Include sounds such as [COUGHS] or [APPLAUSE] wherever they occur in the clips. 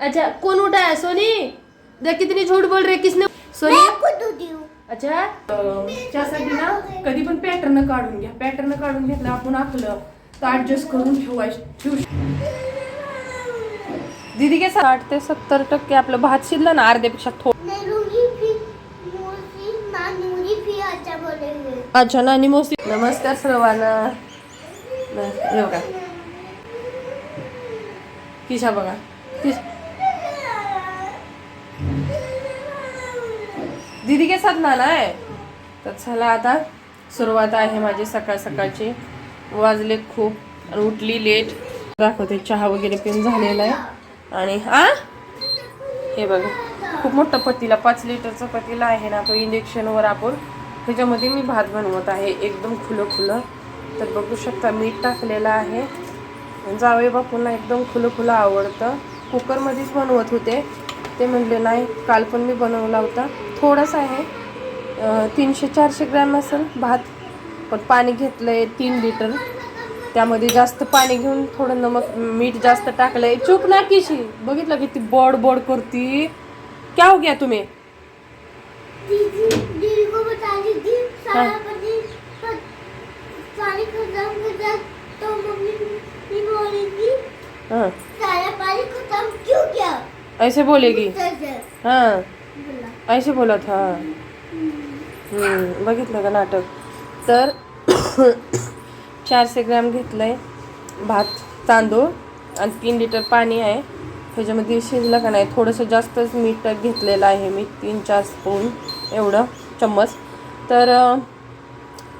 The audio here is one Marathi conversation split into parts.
अच्छा कौन उठाया? सोनी? देख कितनी झूठ बोल रही है? किसने सोनी? मैं खुद होती हूँ। अच्छा? त्यासाठी ना कधी पण पॅटर्न काढून घ्या. पॅटर्न काढून घेतलं आपण आपलं तर ऍडजस्ट करून ठेवायचं ठेवू दीदी के साठ ते सत्तर टक्के आपलं भात शिजलं ना अर्ध्यापेक्षा थोडं मोसी नानूरी अच्छा बोलेंगे। अच्छा नानी मोसी नमस्कार सर्वांना. न- हे बघा. किशा बघा. किश दीदी के साथ नाना आहे तर चला आता सुरुवात आहे माझी सकाळ सकाळची. वाजले खूप उठली लेट दाखवते चहा वगैरे पिऊन झालेला आहे. आणि हा हे बघा खूप मोठा पतीला पाच लिटरचा पतीला आहे ना तो इंजेक्शनवर आपण त्याच्यामध्ये मी भात बनवत आहे एकदम खुलं खुलं. तर बघू शकता मीठ टाकलेलं आहे. जावे बापूंना एकदम खुलं खुलं आवडतं. कुकरमध्येच बनवत होते. ते म्हणले नाही काल पण मी बनवला होता. थोडंसं आहे. तीनशे चारशे ग्रॅम असेल भात. पण पाणी घेतलं आहे तीन लिटर. त्यामध्ये जास्त पाणी घेऊन थोडं नमक मीठ जास्त टाकलंय. चूप ना किशी? बघितलं किती बड बड करती. क्या हो गया तुम्हें? को हाँ। ऐसे बोलेगी। हाँ। ऐसे बोला था। हम्म, बघितलं का नाटक? तर [COUGHS] चारशे ग्रॅम घेतलंय भात तांदूळ आणि तीन लिटर पाणी आहे. ह्याच्यामध्ये शिजलं का नाही? थोडंसं जास्तच मीठ घेतलेलं आहे मी तीन चार स्पून एवढं चम्मच. तर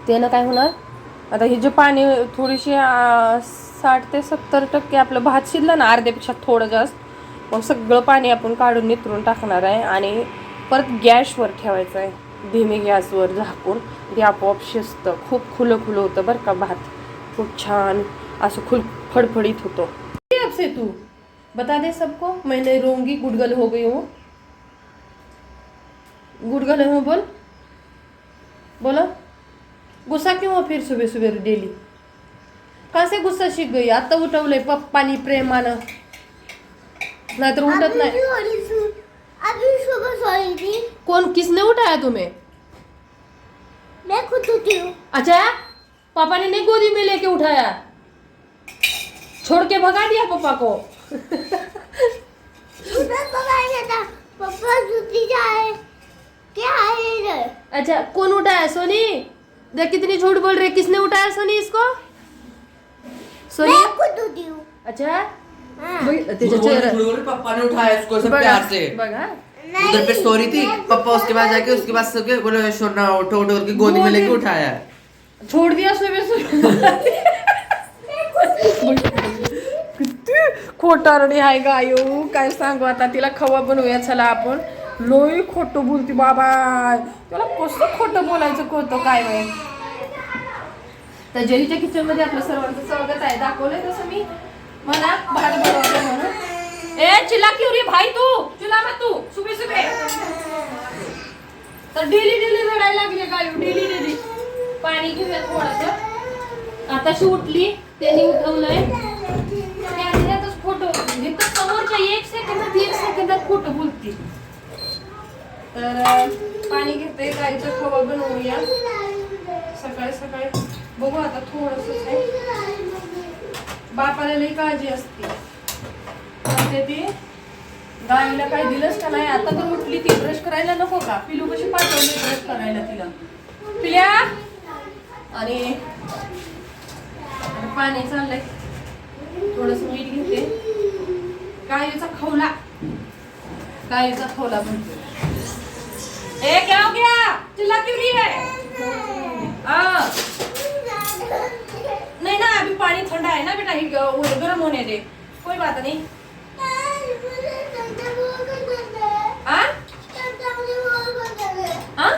त्यानं काय होणार? आता हे जे पाणी थोडीशी साठ ते सत्तर टक्के आपलं भात शिजलं ना अर्ध्यापेक्षा थोडं जास्त मग सगळं पाणी आपण काढून नितरून टाकणार आहे आणि परत गॅसवर ठेवायचं आहे. धीमे गॅसवर झाकून ते आपोआप शिजतं. खूप खुलं खुलं होतं बरं का भात. खूप छान असं खुल फडफडीत होतो. आपसे से तू. बता दे सबको मैं नहीं रोऊंगी गुडगल हो गई हूँ. गुडगल हूँ बोल. बोलो. गुस्सा क्यों हो फिर सुबह सुबह डेली कहाँ से गुस्सा सीख गई? आता उठवलंय पप्पानी प्रेमानं नाहीतर उठत नाही. किसने उठाया तुम्हें? मैं खुद होती हूँ। अच्छा पापा ने नहीं गोदी में लेके उठाया? छोड़ के भगा दिया पापा को? मैं पकाएगा था। पापा जाए। क्या है अच्छा कौन उठाया सोनी? देख कितनी झूठ बोल रही है। किसने उठाया सोनी इसको? सोनी? मैं खुद होती हूँ। अच्छा। बघितलं त्याच्या चेहरा गुड़गुड़ पप्पा ने उठाया इसको सब बघा प्यार से. बघा. उधर पे सोरी थी पप्पा उसके बाद जाके उसके बाद सबके बोले सोना उठो उठो करके गोदी में लेके उठाया. छोड़ दिया सुबह सुबह किती खोटारडी आहे गायो काय सांगू आता तिला खवा बनवूया चला आपण. लोई खोटं बोलती बाबा. त्याला कसं खोटं बोलायचं कळतं काय माहीत? तर जरीच्या किचनमध्ये आपलं सर्वांचं स्वागत आहे. दाखवलंय तसं मी. मला भात बनवायचं म्हणून. ए चिल्ला क्यों रे भाई तू चिल्ला मत तू. सुबह सुबह तर डेली डेली रडायला लागली गायो डेली डेली. पाणी घेऊया थोडस आताशी उठली त्यांनी उठवलंय. त्यातच फोटो घेतो समोरच्या एक सेकंदात एक सेकंदात फोटो बोलते. तर पाणी घेते गाईचं खवा बनवूया. सकाळी सकाळी. बघू आता थोडस आहे. बापाला लई काळजी असते. म्हणते ती गाईला काय दिलंच का नाही? आता तर उठली ती. ब्रश करायला नको का? पिलू कशी पाठवली ब्रश करायला तिला? पिल्या? आणि पाणी चाललंय. थोडस मीठ घेते. गाईचा खवला. गाईचा खवला म्हणते. ए घ्या घ्या. चिल्ला क्यों आहे. वो गर्म होने दे कोई बात नहीं हाँ हाँ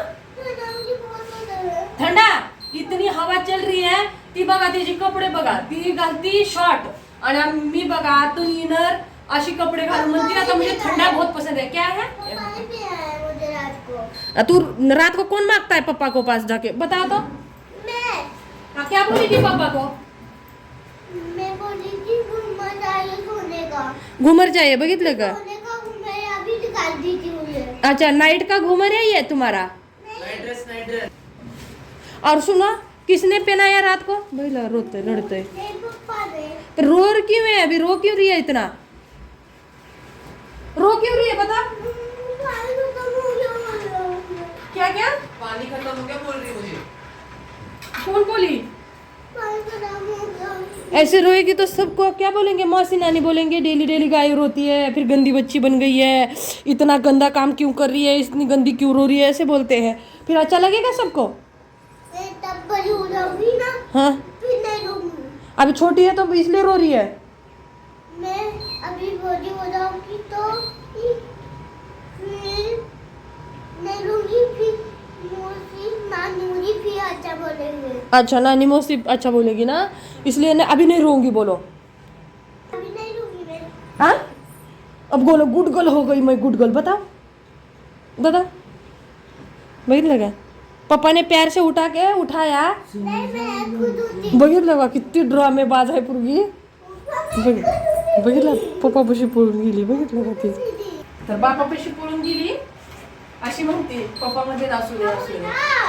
इतनी हवा चल रही है ती बघा तिचे कपडे बघा ती घालती शॉर्ट आणि मी बघा आतून इनर अशी कपडे घालून म्हणते आता मुझे ठंडा बहुत पसंद है। क्या है? तू रात को कौन माँगता है पापा को पास जाके? बता तो। हाँ, क्या बोली थी पापा को मैं बोली थी घूमर जाइए सोने का? सोने अच्छा नाइट का घूमर है ये तुम्हारा? नाइट ड्रेस और सुनो किसने पहनाया रात को? भाई रोते ने। तो रो क्यों है? अभी रो क्यों रही है इतना? रो क्यों रही है बता पानी खत्म हो गया हमारा। क्या क्या? पानी खत्म हो गया बोल रही मुझे। कौन बोली? ऐसे रोएगी तो सबको क्या बोलेंगे? मौसी नानी बोलेंगे डेली डेली गाय रोती है फिर गंदी बच्ची बन गई है इतना गंदा काम क्यों कर रही है इतनी गंदी क्यों रो रही है ऐसे बोलते हैं। फिर अच्छा लगेगा सबको? हो हाँ। अभी छोटी है तो इसलिए रो रही है। मैं अभी बड़ी हो जाऊँगी तो नहीं लूँगी फिर अच्छा बोलेंगे। अच्छा नानी मौसी अच्छा बोलेगी ना? इसलिए ना अभी नहीं रोऊँगी बोलो। अभी नहीं लूँगी मैं। हाँ? अब बोलो गुड गर्ल हो गई मैं गुड गर्ल बताओ। बताओ। बघितलं लगा। पप्पा ने प्यार से उठा के उठाया। नहीं लगा कितनी ड्रामे बाज आहे पूर्वी बघ बघितलं पप्पापाशी पळून गेली बघितलं का ती तर बापापाशी पळून गेली अशी म्हणते पप्पा मध्ये असू दे असू दे.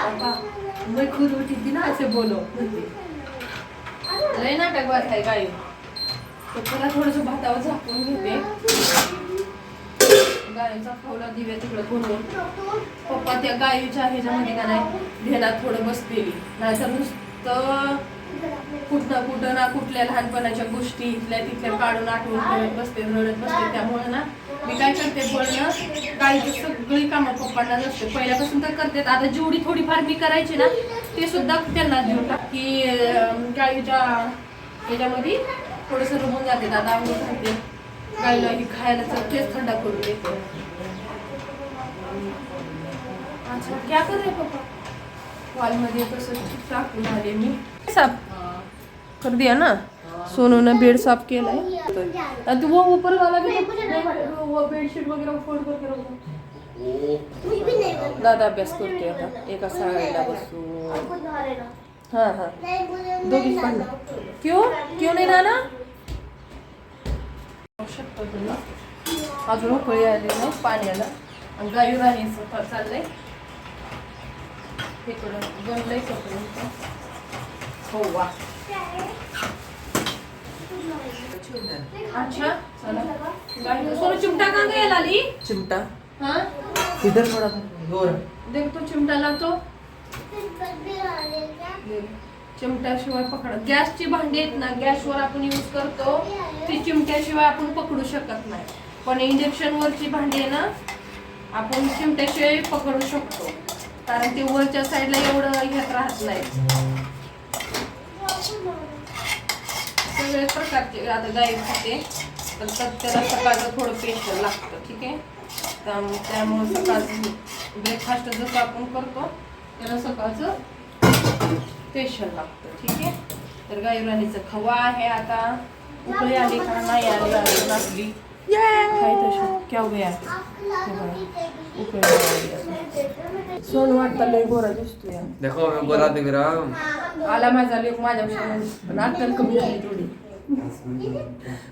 पप्पा मी खुद उठी ना असे बोलो म्हणते. लय नाटक काय गाई. तर त्याला थोडस भातावर झाकून घेते. गायीचा खावला दिव्या तिकडे बोलून पप्पा त्या गायीच्या ह्याच्यामध्ये का नाही ध्यानात थोडं बसलेली. नाहीतर नुसतं कुठं कुठं ना कुठल्या लहानपणाच्या गोष्टी इथल्या तिथल्या काढून आठवून करत बसते रडत बसते. त्यामुळे ना मी काय करते बोलणं काही सगळी कामं पप्पांना नसते. पहिल्यापासून तर करते आता जेवढी थोडीफार मी करायची ना ते सुद्धा त्यांना देऊन टाक की अं, गाईच्या याच्यामध्ये थोडंसं रमून जाते. आता आंघोळ घालते गाईला ही खायला तर तेच थंडा करून देते. अच्छा क्या कर रहे पप्पा? हॉलमध्ये तसं टाकून आले मी. साफ कर दिया ना. सोनू ने बेड साफ केलाय. है तो वो ऊपर वाला भी वो बेडशीट वगैरह फोल्ड करके रखो दादा अभ्यास करते आता. एका साईडला बसून. आपको हां हाँ. हाँ नहीं दोघीच नहीं क्यों? क्यों नाही नाना? शकतो तुम्ही अजून उकळी आली नाही पाण्याला. आणि गायू आहे सफर चाललंय. करून बनलंय सफर. हो वा. अच्छा चला. गाई सोनू चिमटा का गेला आली? चिमटा. हाँ? इधर थोड़ा गोर देख तो चिमटा आ जाएगा चिमट्याशिवाय पकड. गॅसची भांडी आहेत ना गॅसवर आपण यूज करतो. ती चिमट्याशिवाय आपण पकडू शकत नाही. पण इंडक्शन वरची भांडी आहे ना आपण चिमट्याशिवाय पकडू शकतो. कारण ते वरच्या साईडला एवढं ह्यात राहत नाही. सगळे प्रकारचे आता गाई खाते तर त्याला सकाळचं थोडं पेशल लागतं ठीक आहे? त्याम- त्यामुळं सकाळचं ब्रेकफास्ट जसं आपण करतो त्याला सकाळचं स्पेशल लागतं ठीक आहे? तर गाईराणीचं खवा आहे आता. उकळी आली का नाही आली आली लागली. काय तशी क्या हो उकळी सोन वाटतं लय गोरा दिसतोय. देखो मैं आला माझा लेख माझ्यापेक्षा पण अक्कल कमी झाली थोडी.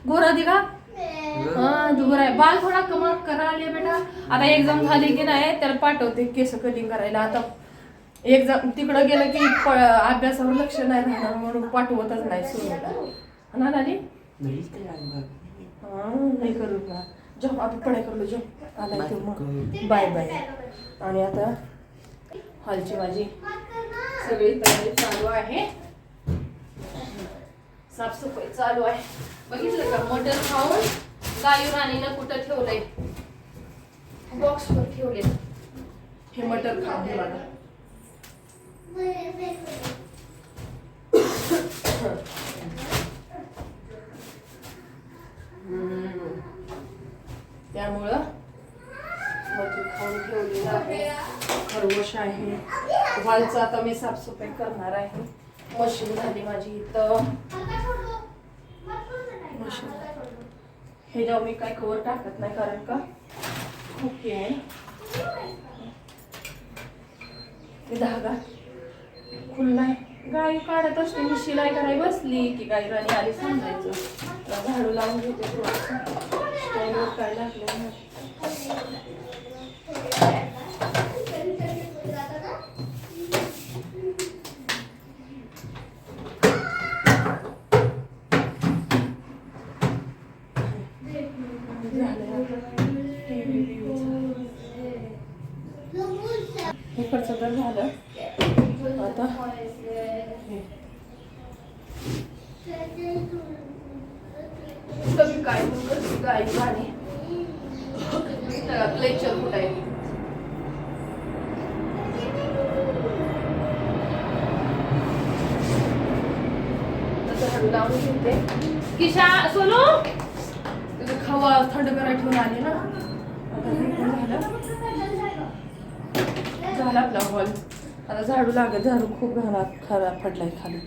गोरा दिघा हा तू गोरा आहे. बाल थोडा कमा करा आले बेटा. आता एक्झाम झाली की नाही त्याला पाठवते केस कटिंग करायला. आता एक्झाम तिकडं गेलं की अभ्यासावर लक्ष नाही राहणार म्हणून पाठवतच नाही सुरूला ना. हा नाही करू का? जाऊ आता पढाई करलो जाऊ. आलाय तो मग. Bye bye. आणि आता हॉलची माझी सगळी तयारी चालू आहे. साफसफाई चालू आहे. बघितलं का? मटर खाऊन गायू राणीनं कुठं ठेवलंय? बॉक्सवर ठेवले हे मटर खाऊन मला त्यामुळं मटर खाऊन ठेवलेलं आहे. खरगोश आहे. वालचं आता मी साफसफाई करणार आहे. मशीन झाली माझी इथं मशीन हे जेव्हा मी काय कवर टाकत नाही कारण का? ओके ते धागा. खुल्लाय गाई काढत असते मी शिलाई कराय बसली की गाई राणी आली समजायचं झाडू लावून घेते थोडंसं. स्टँडवर काय लागलं झालं आता? हे. काय पण करते गाई कुठं आहे? आता लावून घेते. किशा सोनू? तुझं खवा थंड करायला ठेवून आले ना? आता झालं? झाला आपला हॉल आता झाडू लागत झाडू खूप घाणा खराब आहे खाली.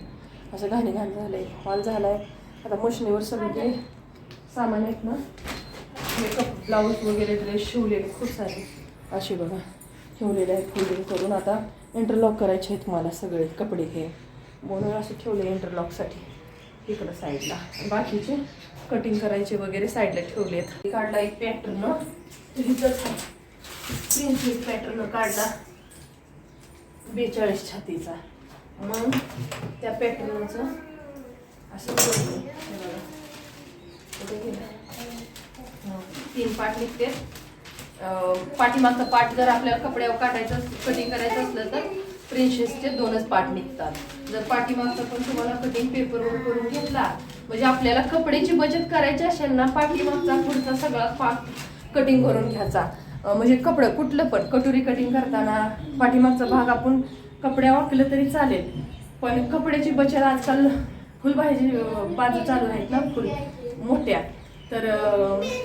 असं घाणी घाण झालं आहे हॉल झाला आहे आता मशिनीवर सगळे सामान आहेत ना. मेकअप ब्लाऊज वगैरे ड्रेस शिवलेले खूप सारे. असे बघा. ठेवलेले आहेत फोल्डिंग करून. आता इंटरलॉक करायचे आहेत मला सगळे. कपडे हे. म्हणून असे ठेवले इंटरलॉकसाठी इकडं साईडला बाकीचे कटिंग करायचे वगैरे साईडला ठेवले आहेत काढला एक पॅटर्न प्रिन्सेस पॅटर्न काढला. बेचाळीस छातीचा. मग त्या पॅटर्नचं असं तीन पाठ निघते. पाठीमागचा पाठ जर आपल्याला कपड्यावर काढायचं कटिंग करायचं असलं तर प्रिन्सेसचे दोनच पाठ निघतात. जर पाठीमागचा पण तुम्हाला कटिंग पेपरवर करून घेतला म्हणजे आपल्याला कपड्याची बचत करायची असेल ना पाठीमागचा पुढचा सगळा पाठ कटिंग करून घ्यायचा. म्हणजे कपडं कुठलं पण कटोरी कटिंग करताना पाठीमागचा भाग आपण कपड्या वाकलं तरी चालेल. पण कपड्याची बचत आजकाल फुलभाजी बाजू चालू आहेत ना फुल मोठ्या. तर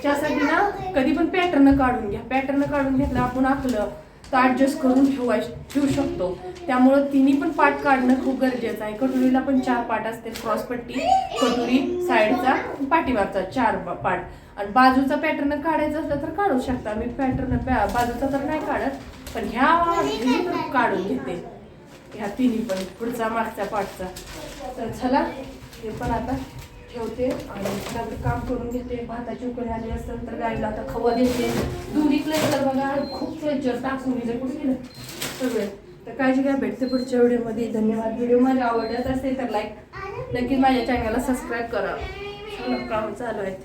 त्यासाठी ना कधी पण पॅटर्न काढून घ्या. पॅटर्न काढून घेतलं आपण आखलं तर ॲडजस्ट करून ठेवाय ठेवू शकतो. त्यामुळं तिन्ही पण पाठ काढणं खूप गरजेचं आहे. कटोरीला पण चार पाठ असते क्रॉसपट्टी कटोरी साईडचा पाठीमागचा चार पाट पाठ आणि बाजूचा पॅटर्न काढायचा असलं तर काढू शकता. मी पॅटर्न बाजूचा तर नाही काढत पण ह्या काढून घेते. ह्या तिन्ही पण पुढचा मागचा पाठचा. तर चला हे पण आता ठेवते आणि घरात काम करून घेते. भाताची उकळी आली असेल तर गाईला आता खवा देते. दोन्ही क्लेचर बघा खूप क्लेचर टाकून दिले कुठे गेलं? सगळे. तर काळजी घ्या भेटते पुढच्या व्हिडिओमध्ये. धन्यवाद. व्हिडिओ माझ्या आवडत असेल तर लाईक नक्कीच माझ्या चॅनलला सबस्क्राईब करा. काम चालू आहे.